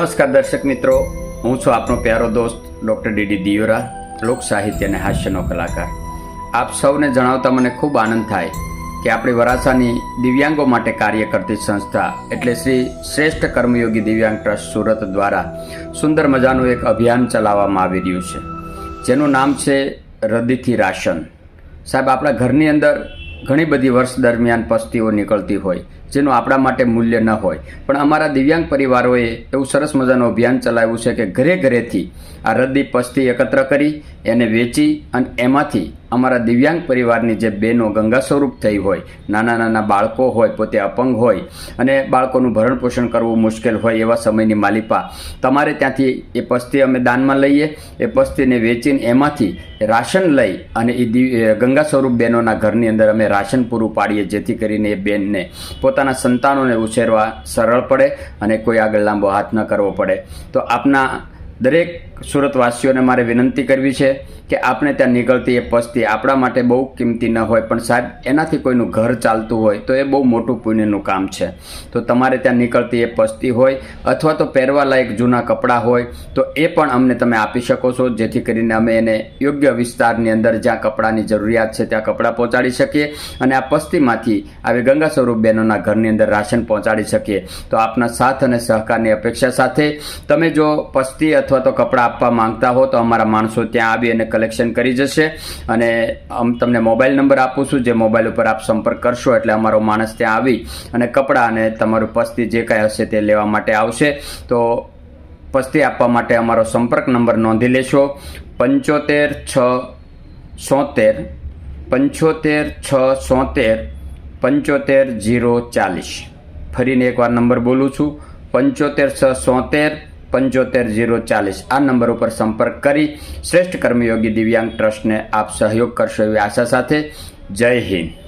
નમસ્કાર દર્શક મિત્રો, હું છું આપનો પ્યારો દોસ્ત ડૉક્ટર ડીડી દિયોરા, લોક સાહિત્ય અને હાસ્યનો કલાકાર. આપ સૌને જણાવતા મને ખૂબ આનંદ થાય કે આપણી વરાસાની દિવ્યાંગો માટે કાર્ય કરતી સંસ્થા એટલે શ્રી શ્રેષ્ઠ કર્મયોગી દિવ્યાંગ ટ્રસ્ટ સુરત દ્વારા સુંદર મજાનું એક અભિયાન ચલાવવામાં આવી રહ્યું છે. જેનું નામ છે રદીથી રાશન. સાહેબ, આપણા ઘરની અંદર ઘણી બધી વર્ષ દરમિયાન પસ્તીઓ નીકળતી હોય, જેનું આપણા માટે મૂલ્ય ન હોય. પણ અમારા દિવ્યાંગ પરિવારોએ એવું સરસ મજાનું અભિયાન ચલાવ્યું છે કે ઘરે ઘરેથી આ રદ્દી પસ્તી એકત્ર કરી, એને વેચી અને એમાંથી અમારા દિવ્યાંગ પરિવારની જે બહેનો ગંગા સ્વરૂપ થઈ હોય, નાના નાના બાળકો હોય, પોતે અપંગ હોય અને બાળકોનું ભરણ પોષણ કરવું મુશ્કેલ હોય એવા સમયની માલિપા. તમારે ત્યાંથી એ પસ્તી અમે દાનમાં લઈએ, એ પસ્તીને વેચીને એમાંથી રાશન લઈ અને એ દિવ- ગંગા સ્વરૂપ બહેનોના ઘરની અંદર અમે રાશન પૂરું પાડીએ, જેથી કરીને એ બેનને પોતાના સંતાનોને ઉછેરવા સરળ પડે અને કોઈ આગળ લાંબો હાથ ન કરવો પડે. તો આપના દરેક સુરતવાસીઓને મારે વિનંતી કરવી છે કે આપણે ત્યાં નીકળતી એ પસ્તી આપણા માટે બહુ કિંમતી ન હોય, પણ સાહેબ, એનાથી કોઈનું ઘર ચાલતું હોય તો એ બહુ મોટું પુણ્યનું કામ છે. તો તમારે ત્યાં નીકળતી એ પસ્તી હોય અથવા તો પહેરવા લાયક જૂના કપડાં હોય તો એ પણ અમને તમે આપી શકો છો, જેથી કરીને અમે એને યોગ્ય વિસ્તારની અંદર જ્યાં કપડાંની જરૂરિયાત છે ત્યાં કપડાં પહોંચાડી શકીએ અને આ પસ્તીમાંથી આવી ગંગા સ્વરૂપ બહેનોના ઘરની અંદર રાશન પહોંચાડી શકીએ. તો આપના સાથ અને સહકારની અપેક્ષા સાથે તમે જો પસ્તી અથવા તો કપડાં આપવા માંગતા હો તો અમારા માણસો ત્યાં આવી અને કલેક્શન કરી જશે. અને અમ તમને મોબાઈલ નંબર આપું છું, જે મોબાઈલ ઉપર આપ સંપર્ક કરશો એટલે અમારો માણસ ત્યાં આવી અને કપડાં અને તમારું પસ્તી જે કાંઈ હશે તે લેવા માટે આવશે. તો પસ્તી આપવા માટે અમારો સંપર્ક નંબર નોંધી લેશો. પંચોતેર છ સોતેર, પંચોતેર છ સોતેર, પંચોતેર જીરો ચાલીસ. ફરીને એકવાર નંબર બોલું છું. પંચોતેર છ સોતેર પંચોતેર જીરો ચાલીસ. આ નંબર ઉપર સંપર્ક કરી શ્રેષ્ઠ કર્મયોગી દિવ્યાંગ ટ્રસ્ટને આપ સહયોગ કરશો એવી આશા સાથે. જય હિન્દ.